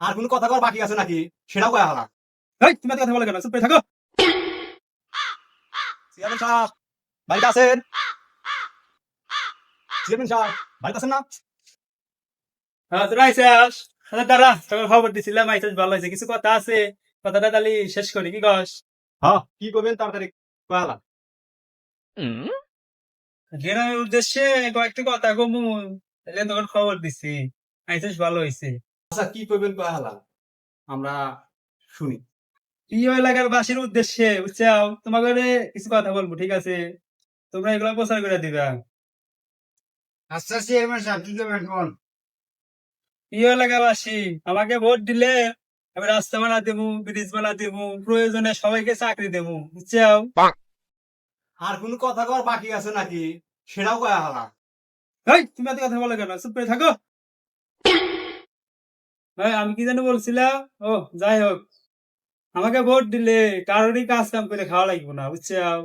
আর কোনো কথা কর বাকি আছে নাকি? সেটাও কয়া হালা। এই তুমি এত কথা বলে কেন? চুপ থাকো। চেয়ারম্যান সাহেব বাড়িতে আছেন? চেয়ারম্যান সাহেব বাড়িতে আছেন না? হ্যাঁ আচ্ছা দাঁড়া তোকে খবর দিছিলাম আইসাস ভালো হয়েছে কিছু কথা আছে? কথাটা তাহলে শেষ করি কি কস? হ্যাঁ কি করবেন তাড়াতাড়ি কয়া হালা। গ্রামের উদ্দেশ্যে কয়েকটা কথা কমু তাহলে তখন খবর দিছি। আইসাস ভালো হয়েছে আচ্ছা কি করবেন কয়া আমরা শুনি। প্রিয় এলাকার বাসীর উদ্দেশ্যে বুঝছাও তোমাকে কিছু কথা বলব ঠিক আছে? তোমরা এগুলো প্রচার করে দিবা। আচ্ছা চেয়ারম্যান সাহেব কি করবেন কোন প্রিয় এলাকাবাসী আমাকে ভোট দিলে আমি রাস্তা বানা দেবো ব্রিজ বানা দেবো প্রয়োজনে সবাইকে চাকরি দেবো বুঝছাও আর কোনো কথা কর বাকি আছে নাকি? সেটাও কয়া হালা এই তুমি এত কথা বলো কেন? চুপ করে থাকো। ভাই আমি কি জানি বলছিলাম? ও যাই হোক। আমাকে ভোট দিলে কারোরই কাজ কাম করে খাওয়া লাগবে না বুঝছাও?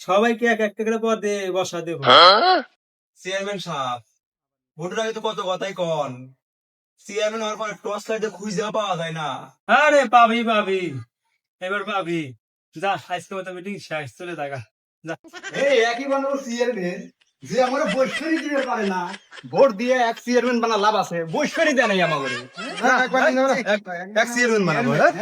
সবাইকে এক একটা করে পদে বসা দেবো। চেয়ারম্যান সাহেব ভোটের আগে তো কত কথাই কন। চেয়ারম্যান হওয়ার পরে টর্চ লাইটে খুঁজে পাওয়া যায় না। আরে পাবি পাবি। এবার পাবি। যা আজকে মতো মিটিং শেষ চলে থাকা এই একই বানাবো চেয়ারম্যান। যে আমার বৈশ্বরী দিতে পারে না। ভোট দিয়ে এক চেয়ারম্যান বানা লাভ আছে। বৈশ্বরী দেয় নাই আমাদের এক চেয়ারম্যান বানাবো হ্যাঁ?